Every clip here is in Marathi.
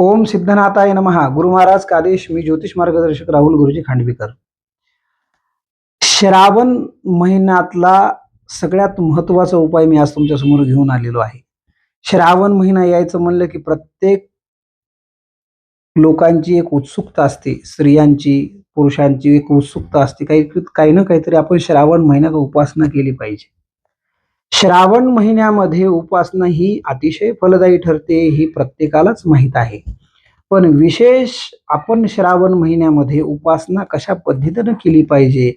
ओम सिद्धनाथाय नमहा गुरु महाराज कादेश मी ज्योतिष मार्गदर्शक राहुल गुरुजी खांडवीकर. श्रावण महिन्यातला सगळ्यात महत्त्वाचा उपाय मी आज तुमच्यासमोर घेऊन आलेलो आहे. श्रावण महिना यायचं म्हणलं की प्रत्येक लोकांची एक उत्सुकता असते. स्त्रियांची पुरुषांची एक उत्सुकता असते. काही काही ना काहीतरी आपण श्रावण महिन्यात उपासना केली पाहिजे. श्रावण महिन्यामध्ये उपासना ही अतिशय फलदायी ठरते ही प्रत्येकालाच माहीत आहे. पण विशेष आपण श्रावण महिन्यामध्ये उपासना कशा पद्धतीनं केली पाहिजे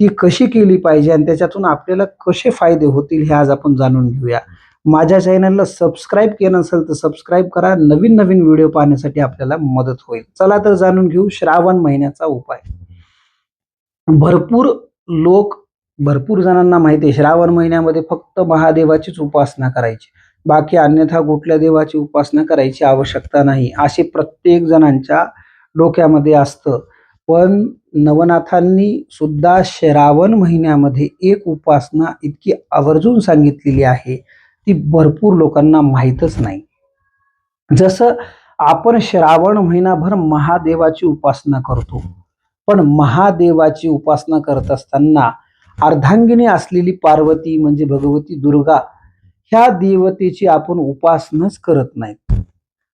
ती कशी केली पाहिजे आणि त्याच्यातून आपल्याला कसे फायदे होतील हे आज आपण जाणून घेऊया. माझ्या चॅनलला सबस्क्राईब केलं नसेल तर सबस्क्राईब करा. नवीन नवीन व्हिडिओ पाहण्यासाठी आपल्याला मदत होईल. चला तर जाणून घेऊ श्रावण महिन्याचा उपाय. भरपूर लोक भरपूर जणांना माहिती आहे श्रावण महिन्यामध्ये फक्त महादेवाचीच उपासना करायची. बाकी अन्यथा कुठल्या देवाची उपासना करायची आवश्यकता नाही. असे प्रत्येक जणांच्या डोक्यामध्ये असतं. पण नवनाथांनी सुद्धा श्रावण महिन्यामध्ये एक उपासना इतकी आवर्जून सांगितलेली आहे ती भरपूर लोकांना माहीतच नाही. जसं आपण श्रावण महिनाभर महादेवाची उपासना करतो पण महादेवाची उपासना करत असताना अर्धांगिनी असलेली पार्वती म्हणजे भगवती दुर्गा ह्या देवतेची आपण उपासनाच करत नाहीत.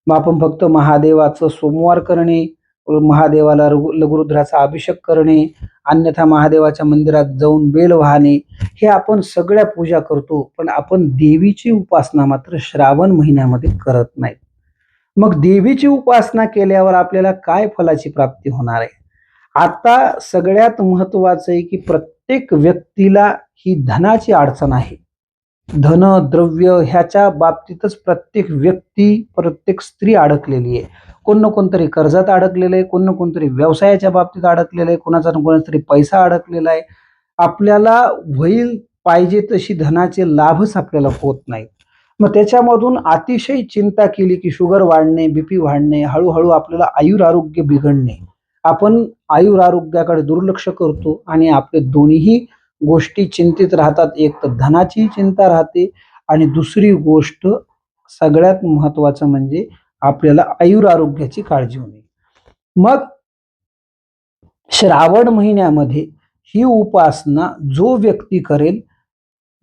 मग आपण फक्त महादेवाचं सोमवार करणे महादेवाला रघु- लघुरुद्राचा अभिषेक करणे अन्यथा महादेवाच्या मंदिरात जाऊन बेल वाहणे हे आपण सगळ्या पूजा करतो पण आपण देवीची उपासना मात्र श्रावण महिन्यामध्ये करत नाही मग देवीची उपासना केल्यावर आपल्याला काय फलाची प्राप्ती होणार आहे? आता सगळ्यात महत्वाचं आहे की प्रत्येक व्यक्तीला ही धनाची अडचण आहे. धन द्रव्य ह्याच्या बाबतीतच प्रत्येक व्यक्ती प्रत्येक स्त्री अडकलेली आहे. कोण ना कोणतरी कर्जात अडकलेलं आहे कोण ना कोणतरी व्यवसायाच्या बाबतीत अडकलेलं आहे कोणाचा ना कोणाचा तरी पैसा अडकलेला आहे. आपल्याला होईल पाहिजे तशी धनाचे लाभच आपल्याला होत नाहीत. मग त्याच्यामधून अतिशय चिंता केली की शुगर वाढणे बीपी वाढणे हळूहळू आपल्याला आयुर आरोग्य बिघडणे. आपण आयुर आरोग्याकडे दुर्लक्ष करतो आणि आपले दोन्हीही गोष्टी चिंतित राहतात. एक तर धनाची चिंता राहते आणि दुसरी गोष्ट सगळ्यात महत्वाचं म्हणजे आपल्याला आयुर आरोग्याची काळजी होणे. मग श्रावण महिन्यामध्ये ही उपासना जो व्यक्ती करेल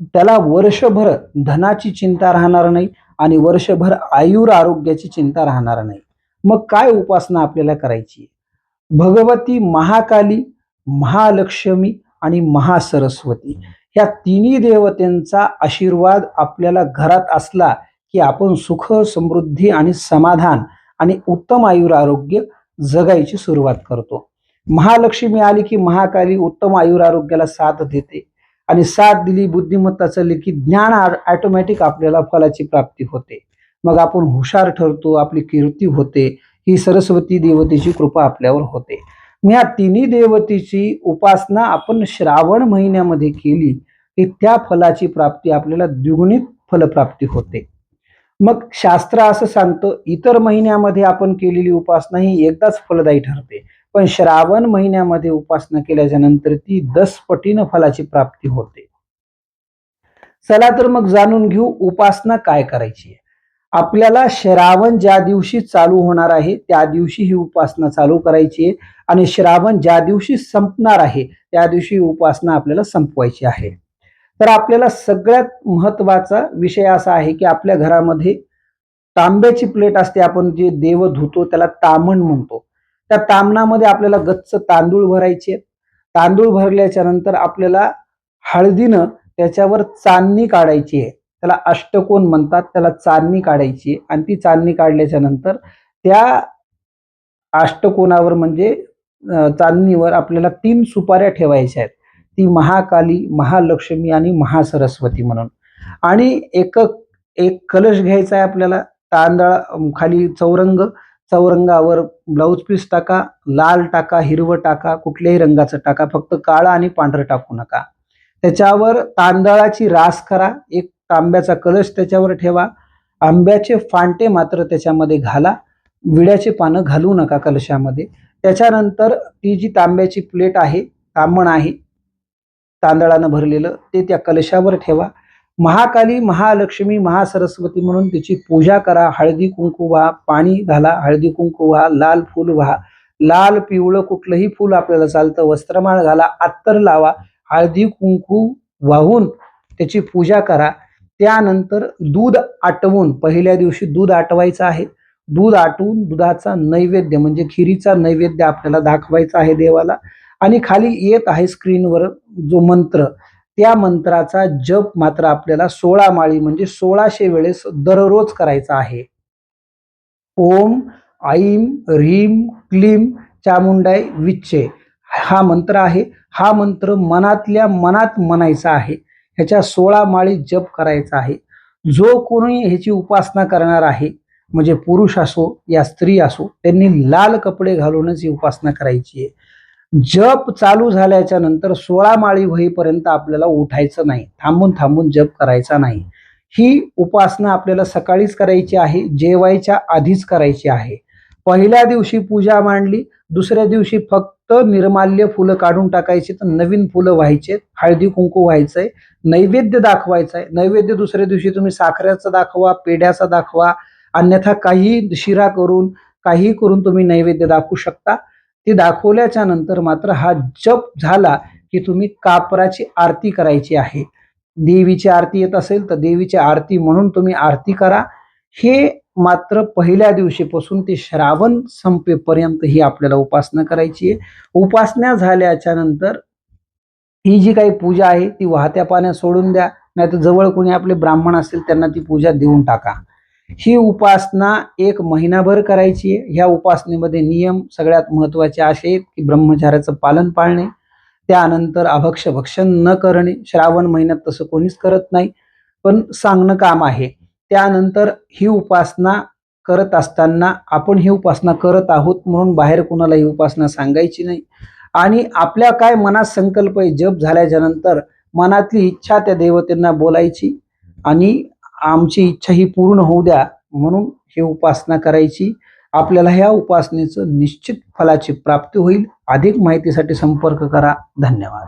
त्याला वर्षभर धनाची चिंता राहणार नाही आणि वर्षभर आयुर आरोग्याची चिंता राहणार नाही. मग काय उपासना आपल्याला करायची? भगवती महाकाली महालक्ष्मी आणि महासरस्वती. या तिन्ही देवतेंचा आशीर्वाद आपल्याला घरात असला की आपण सुख समृद्धी आणि समाधान आणि उत्तम आयुर आरोग्य जगायची सुरुवात करतो. महालक्ष्मी आली की महाकाली उत्तम आयुर आरोग्याला साथ देते आणि साथ दिली बुद्धिमत्ता चालली की ज्ञान ऑटोमॅटिक आपल्याला फलाची प्राप्ती होते. मग आपण हुशार ठरतो आपली कीर्ती होते ही सरस्वती देवतेची कृपा आपल्यावर होते. मग या तिन्ही देवतेची उपासना आपण श्रावण महिन्यामध्ये केली की त्या फलाची प्राप्ती आपल्याला द्विगुणित फलप्राप्ती होते. मग शास्त्र असं सांगतं इतर महिन्यामध्ये आपण केलेली उपासना ही एकदाच फलदायी ठरते. पण श्रावण महिन्यामध्ये उपासना केल्याच्यानंतर ती दस पटीनं फलाची प्राप्ती होते. चला तर मग जाणून घेऊ उपासना काय करायची आहे. आपल्याला श्रावण ज्या दिवशी चालू होणार आहे त्या दिवशी ही उपासना चालू करायची आहे आणि श्रावण ज्या दिवशी संपणार आहे त्या दिवशी उपासना आपल्याला संपवायची आहे. तर आपल्याला सगळ्यात महत्त्वाचा विषय असा आहे की आपल्या घरामध्ये तांब्याची प्लेट असते आपण जे देव धुतो त्याला तामण म्हणतो. त्या तामणामध्ये आपल्याला गच्च तांदूळ भरायचे तांदूळ भरल्याच्या नंतर आपल्याला हळदीनं त्याच्यावर चांदणी काढायची आहे. त्याला अष्टकोन म्हणतात त्याला चांदणी काढायची आणि ती चांदणी काढल्याच्या नंतर त्या अष्टकोनावर म्हणजे चांदणीवर आपल्याला तीन सुपाऱ्या ठेवायच्या आहेत. ती महाकाली महालक्ष्मी आणि महासरस्वती म्हणून. आणि एक एक कलश घ्यायचा आहे आपल्याला. तांदळा खाली चौरंग. चौरंगावर ब्लाऊज पीस टाका. लाल टाका हिरवं टाका. कुठल्याही रंगाचं टाका. फक्त काळं आणि पांढरं टाकू नका. त्याच्यावर तांदळाची रास करा. एक तांब्याचा कलश त्याच्यावर ठेवा. आंब्याचे फांटे मात्र त्याच्यामध्ये घाला. विड्याचे पानं घालू नका कलशामध्ये. त्याच्यानंतर ती जी तांब्याची प्लेट आहे तांबण आहे तांदळानं भरलेलं ते त्या कलशावर ठेवा. महाकाली महालक्ष्मी महासरस्वती म्हणून तिची पूजा करा. हळदी कुंकू व्हा पाणी घाला. हळदी कुंकू व्हा लाल फूल व्हा. लाल पिवळं कुठलंही फूल आपल्याला चालतं. वस्त्रमाळ घाला अत्तर लावा. हळदी कुंकू वाहून त्याची पूजा करा. त्यानंतर दूध आटवून पहिल्या दिवशी दूध आटवायचं आहे. दूध आटवून दुधाचा नैवेद्य म्हणजे खिरीचा नैवेद्य आपल्याला दाखवायचा आहे देवाला. आणि खाली येत आहे स्क्रीनवर जो मंत्र त्या मंत्राचा जप मात्र आपल्याला सोळा माळी म्हणजे सोळाशे वेळेस दररोज करायचा आहे. ओम ऐम ह्रीम क्लीम चामुंडाय विच्चे. हा मंत्र आहे. हा मंत्र मनातल्या मनात म्हणायचा आहे. ह्याच्या सोळा माळी जप करायचा आहे. जो कोणी ह्याची उपासना करणार आहे म्हणजे पुरुष असो या स्त्री असो त्यांनी लाल कपडे घालूनच ही उपासना करायची आहे. जप चालू झाल्याच्यानंतर सोळा माळी होईपर्यंत आपल्याला उठायचं नाही. थांबून थांबून जप करायचा नाही. ही उपासना आपल्याला सकाळीच करायची आहे जेवायच्या आधीच करायची आहे. पहिल्या दिवशी पूजा मांडली दुसऱ्या दिवशी फक्त निर्माल्य फुलं काढून टाकायची तर नवीन फुलं व्हायचे हळदी कुंकू व्हायचंय नैवेद्य दाखवायचा आहे नैवेद्य दुसऱ्या दिवशी तुम्ही साखरेचा दाखवा पेढ्याचा दाखवा अन्यथा काही शिरा करून काही करून तुम्ही नैवेद्य दाखवू शकता. ते दाखवल्याच्या नंतर मात्र हा जप झाला की तुम्ही कापराची आरती करायची आहे. देवीची आरती येत असेल तर देवीची आरती म्हणून तुम्ही आरती करा. हे मात्र पहिल्या दिवशीपासून ते श्रावण संपेपर्यंत ही आपल्याला उपासना करायची आहे. उपासना झाल्याच्यानंतर ही जी काही पूजा आहे ती वाहत्या पाण्यात सोडून द्या नाही तर जवळ कोणी आपले ब्राह्मण असतील त्यांना ती पूजा देऊन टाका. ही उपासना एक महिनाभर करायची आहे. ह्या उपासनेमध्ये नियम सगळ्यात महत्त्वाचे असे आहेत की ब्रह्मचार्याचं पालन पाळणे त्यानंतर अभक्ष भक्षण न करणे श्रावण महिन्यात तसं कोणीच करत नाही. पण सांगणं काम आहे. त्यानंतर ही उपासना करत असताना आपण ही उपासना करत आहोत म्हणून बाहेर कोणाला ही उपासना सांगायची नाही. आणि आपल्या काय मनात संकल्प आहे जप झाल्याच्यानंतर मनातली इच्छा त्या देवतेंना बोलायची आणि आमची इच्छा ही पूर्ण होऊ द्या म्हणून ही उपासना करायची. आपल्याला ह्या उपासनेचं निश्चित फलाची प्राप्ती होईल. अधिक माहितीसाठी संपर्क करा. धन्यवाद.